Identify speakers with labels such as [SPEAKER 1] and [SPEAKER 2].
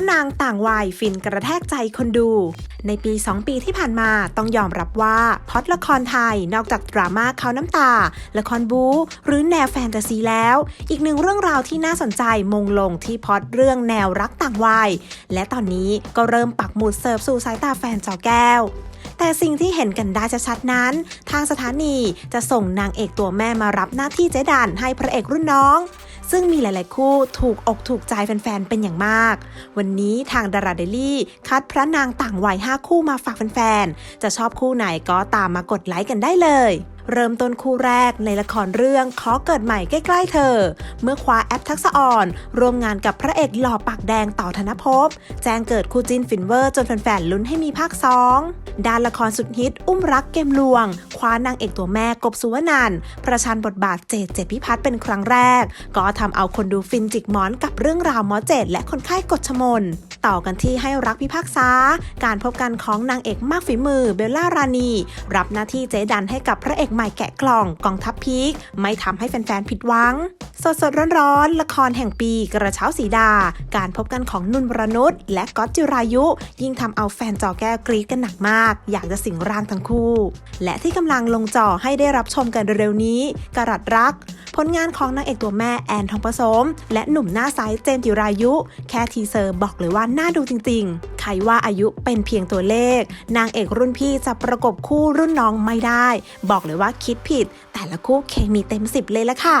[SPEAKER 1] ระนางต่างวัยฟินกระแทกใจคนดู ในปี 2 ปีที่ผ่านมาต้องยอมรับว่าพอดละครไทยนอกจากดราม่าเขาน้ำตา ละครบู๊หรือแนวแฟนตาซีแล้ว อีกหนึ่งเรื่องราวที่น่าสนใจมงลงที่พอดเรื่องแนวรักต่างวัย และตอนนี้ก็เริ่มปักหมุดเสิร์ฟสู่สายตาแฟนจอแก้วแต่สิ่งที่เห็นกันได้ชัดๆนั้น ทางสถานีจะส่งนางเอกตัวแม่มารับหน้าที่เจดันให้พระเอกรุ่นน้อง ซึ่งมีหลายๆคู่ถูกอกถูกใจแฟนๆ เป็นอย่างมาก วันนี้ทางดาราเดลี่ คัดพระนางต่างวัย 5 คู่มาฝากแฟนๆ จะชอบคู่ไหนก็ตามมากดไลค์กันได้เลย เริ่มต้นคู่แรกในละครเรื่องขอเกิดใหม่ใกล้ๆเธอ เมื่อคว้าแอปทักษะอ่อน ร่วมงานกับพระเอกหล่อปากแดงต่อธนภพ แจ้งเกิดคู่จิ้นฟินเวอร์จนแฟนๆลุ้นให้มีภาค 2 ด้านละครสุดฮิต อุ้มรักเกมลวง คว้านางเอกตัวแม่กบสุวรรณันประชันบทบาทเจดเจดพิพัฒน์เป็นครั้งแรก ก็ทำเอาคนดูฟินจิกหมอนกับเรื่องราวหมอเจดและคนไข้กดชมน ต่อกันที่ให้รักพิพากษา การพบกันของนางเอกมากฝีมือเบลล่ารานีรับหน้าที่เจดันให้กับพระเอกใหม่แกะกล่องกองทัพพีคไม่ทำให้แฟนๆผิดหวัง สดสดร้อนๆ ละครแห่งปีกระเช้าสีดา การพบกันของนุ่นวรนุชและก๊อตจิรายุ ยิ่งทำเอาแฟนจอแก้วกรี๊ดกันหนักมาก อยากจะสิงร่างทั้งคู่ และที่กำลังลงจอให้ได้รับชมกันเร็วๆนี้กรัดรัก ผลงานของนางเอกตัวแม่แอนทองผสม และหนุ่มหน้าใสเจมส์จิรายุ แค่ทีเซอร์บอกเลยว่าน่าดูจริงๆ ใครว่าอายุเป็นเพียงตัวเลข นางเอกรุ่นพี่จะประกบคู่รุ่นน้องไม่ได้ บอกเลยว่าคิดผิด แต่ละคู่เคมีเต็มสิบเลยละค่ะ